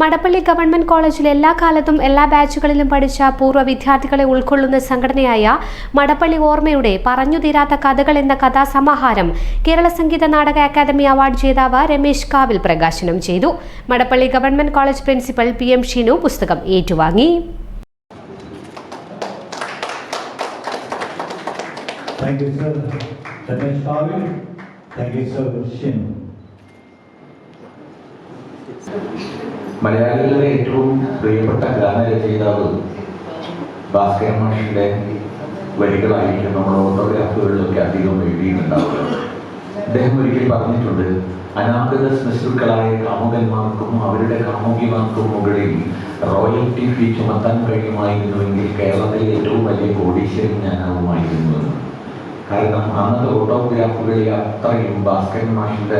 Madappally government കോളേജിൽ എല്ലാ കാലത്തും എല്ലാ ബാച്ചുകളിലും പഠിച്ച പൂർവ വിദ്യാർത്ഥികളെ ഉൾക്കൊള്ളുന്ന സംഘടനയായ മടപ്പള്ളി ഓർമ്മയുടെ പറഞ്ഞു തീരാത്ത കഥകൾ എന്ന കഥാസമാഹാരം കേരള സംഗീത നാടക അക്കാദമി അവാർഡ് ജേതാവ് രമേശ് കാവിൽ പ്രകാശനം ചെയ്തു. Madappally government college principal P M Shinu പുസ്തകം ഏറ്റുവാങ്ങി. Thank you, sir. മലയാളികളുടെ ഏറ്റവും പ്രിയപ്പെട്ട ഗാനരചയിതാവ് ഭാസ്കരൻ മാഷിന്റെ വരികളായിരിക്കും നമ്മൾ ഓട്ടോഗ്രാഫുകളിലൊക്കെ അധികം എഴുതിയിട്ടുണ്ടാവുക. അദ്ദേഹം ഒരിക്കൽ പറഞ്ഞിട്ടുണ്ട് അനാഗത സ്മൃതികളായ കാമുകന്മാർക്കും അവരുടെ കാമുകിമാർക്കും മുകളിൽ റോയൽറ്റി ഫീ ചുമത്താൻ കഴിയുമായിരുന്നുവെങ്കിൽ കേരളത്തിലെ ഏറ്റവും വലിയ കോടീശ്വരൻ ഞാനാവുമായിരുന്നു കാരണം അന്നത്തെ ഓട്ടോഗ്രാഫുകളിൽ അത്രയും ഭാസ്കരൻ മാഷിന്റെ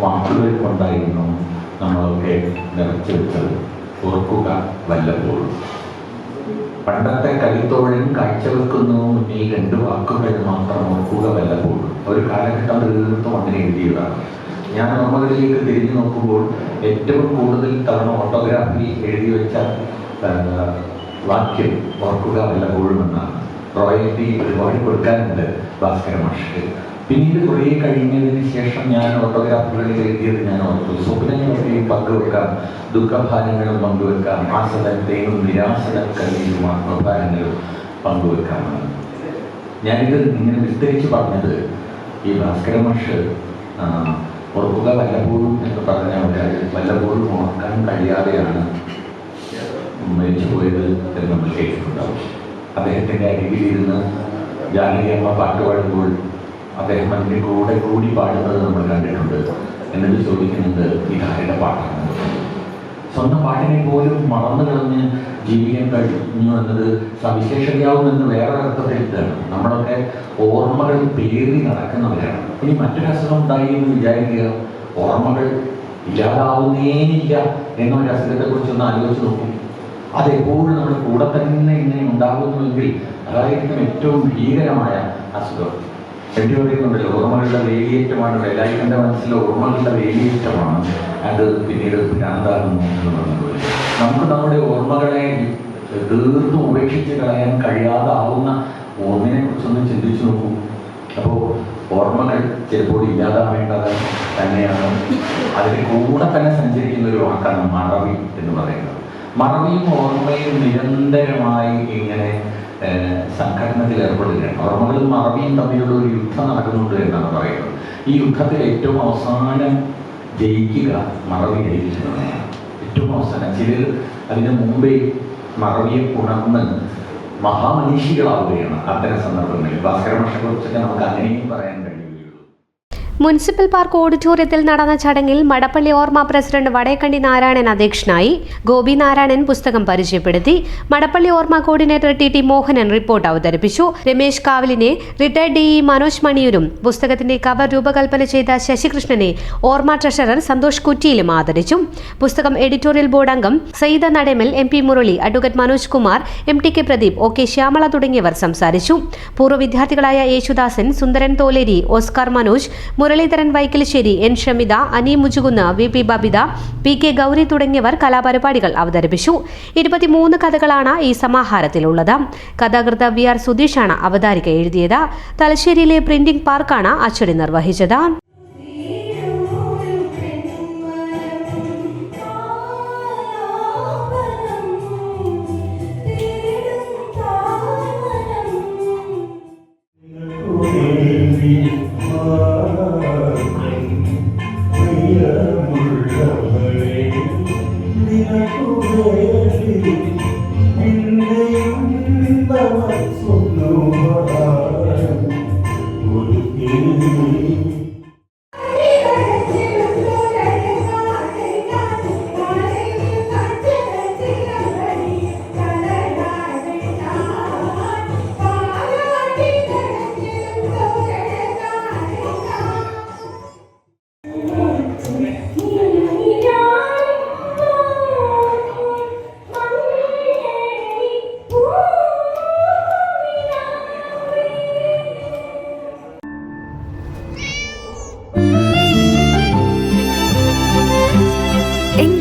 വാക്കുകൾ കൊണ്ടായിരുന്നു നമ്മളൊക്കെ നിറച്ചു വെച്ചത് ഓർക്കുക വല്ലപ്പോഴും. പണ്ടത്തെ കലിത്തോഴൻ കാഴ്ചവെക്കുന്നു ഈ രണ്ട് വാക്കുകൾ മാത്രം ഓർക്കുക വല്ലപ്പോഴും. ഒരു കാലഘട്ടം തീർത്തും അങ്ങനെ എഴുതിയതാണ്. ഞാൻ ഓർമ്മകളിലേക്ക് തിരിഞ്ഞു നോക്കുമ്പോൾ ഏറ്റവും കൂടുതൽ തവണ ഓട്ടോഗ്രാഫി എഴുതി വെച്ച വാക്യം ഓർക്കുക വല്ലപ്പോഴും എന്നാണ്. റോയൽറ്റി ഒരുപാട് കൊടുക്കാനുണ്ട് ഭാസ്കര മാഷ്. പിന്നീട് കുറേ കഴിഞ്ഞതിന് ശേഷം ഞാൻ ഓട്ടോഗ്രാഫുകളിൽ എഴുതിയത് ഞാൻ ഓർത്തു. സ്വപ്നങ്ങളൊക്കെയും പങ്കുവെക്കാം ദുഃഖഭാരങ്ങളും പങ്കുവെക്കാം ആസനത്തെയും നിരാശന കല്ലിയും ആത്മഭാരങ്ങളും പങ്കുവെക്കാമെന്ന് ഞാനിത് ഇങ്ങനെ വിസ്തരിച്ച് പറഞ്ഞത് ഈ ഭാസ്കര മാഷ് ഓർക്കുക വല്ലപ്പോഴും എന്ന് പറഞ്ഞ ഒരാൾ വല്ലപ്പോഴും ഓർക്കാൻ കഴിയാതെയാണ് മരിച്ചു പോയത് എന്ന് നമ്മൾ കേട്ടിട്ടുണ്ടാവും. അദ്ദേഹത്തിന്റെ അരികിലിരുന്ന് ജാനകിയമ്മ പാട്ട് പാടുമ്പോൾ അദ്ദേഹം അതിന്റെ കൂടെ കൂടി പാടുന്നത് നമ്മൾ കണ്ടിട്ടുണ്ട്. എന്നിട്ട് ചോദിക്കുന്നത് ഇതാരുടെ പാട്ടാണ്. സ്വന്തം പാട്ടിനെ പോലും മറന്നു കളഞ്ഞ് ജീവിക്കാൻ കഴിഞ്ഞു എന്നത് സവിശേഷതയാവുമെന്ന് വേറെ അർത്ഥത്തിൽ ഇതാണ്. നമ്മളൊക്കെ ഓർമ്മകൾ പേറി നടക്കുന്നവരാണ്. ഇനി മറ്റൊരു അസുഖം ഉണ്ടായി എന്ന് വിചാരിക്കുക. ഓർമ്മകൾ ഇല്ലാതാവുന്നേയില്ല എന്നൊരു അസുഖത്തെ കുറിച്ച് ഒന്ന് ആലോചിച്ച് നോക്കും. അതെപ്പോഴും നമ്മുടെ കൂടെ തന്നെ ഇങ്ങനെ ഉണ്ടാകുന്നുവെങ്കിൽ അതായിരിക്കും ഏറ്റവും ഭീകരമായ അസുഖം. എന്റെ പറയുന്നുണ്ടല്ലോ ഓർമ്മകളുടെ വേലിയേറ്റമാണ്. വേലായുധന്റെ മനസ്സിൽ ഓർമ്മകളുടെ വേലിയേറ്റമാണ്. അത് പിന്നീട് ഭ്രാന്താകുന്നു എന്ന് പറഞ്ഞതുപോലെ. നമുക്ക് നമ്മുടെ ഓർമ്മകളെ തീർത്തും ഉപേക്ഷിച്ച് കളയാൻ കഴിയാതാവുന്ന ഒന്നിനെ കുറിച്ചൊന്ന് ചിന്തിച്ചു നോക്കൂ. അപ്പോൾ ഓർമ്മകൾ ചിലപ്പോൾ ഇല്ലാതാവേണ്ടത് തന്നെയാണ്. അതിന് കൂടെ തന്നെ സഞ്ചരിക്കുന്ന ഒരു വാക്കാണ് മറവി എന്ന് പറയുന്നത്. മറവിയും ഓർമ്മയും നിരന്തരമായി ഇങ്ങനെ സംഘടനത്തിൽ ഏർപ്പെടുകയാണ്. ഓർമ്മകളും മറവിയും തമ്മിലുള്ള ഒരു യുദ്ധം നടക്കുന്നുണ്ട് എന്നാണ് പറയുന്നത്. ഈ യുദ്ധത്തിൽ ഏറ്റവും അവസാനം ജയിക്കുക മറവി ജയിക്കുന്നതാണ് ഏറ്റവും അവസാനം ചിലർ അതിന് മുമ്പേ മറവിയെ ഉണർന്ന് മഹാമനീഷികളാവുകയാണ് അത്തരം സന്ദർഭങ്ങളിൽ. കുറിച്ചൊക്കെ നമുക്ക് അങ്ങനെയും പറയാൻ കഴിയുകയുള്ളൂ മുനിസിപ്പൽ പാർക്ക് ഓഡിറ്റോറിയത്തിൽ നടന്ന ചടങ്ങിൽ മടപ്പള്ളി ഓർമ്മ പ്രസിഡന്റ് വടേക്കണ്ടി നാരായണൻ അധ്യക്ഷനായി ഗോപി നാരായണൻ പുസ്തകം പരിചയപ്പെടുത്തി. മടപ്പള്ളി ഓർമ്മ coordinator T T Mohanan report അവതരിപ്പിച്ചു. രമേശ് കാവലിനെ റിട്ടയർഡ് ഇ മനോജ് മണിയൂരും പുസ്തകത്തിന്റെ കവർ രൂപകൽപ്പന ചെയ്ത ശശികൃഷ്ണനെ ഓർമ്മ ട്രഷറർ സന്തോഷ് കുറ്റിയിലും ആദരിച്ചു. പുസ്തകം എഡിറ്റോറിയൽ ബോർഡ് അംഗം Sayyida Nademal M P Murali advocate Manoj Kumar M T K Pradeep O K Shyamala തുടങ്ങിയവർ സംസാരിച്ചു. പൂർവ വിദ്യാർത്ഥികളായ Yesudasan Sundaran Tholeri Oscar Manoj Muraleedharan Vaikkalissery N. Shamitha Ani Mujukunnu V. P. Babitha P. K. Gauri തുടങ്ങിയവർ കലാപരിപാടികൾ അവതരിപ്പിച്ചു. ഇരുപത്തിമൂന്ന് കഥകളാണ് ഈ സമാഹാരത്തിലുള്ളത്. കഥാകൃത്ത് വി. ആർ. സുധീഷാണ് അവതാരിക എഴുതിയത്. തലശ്ശേരിയിലെ പ്രിന്റിംഗ് പാർക്കാണ് അച്ചടി നിർവഹിച്ചത്. സ്വന്തം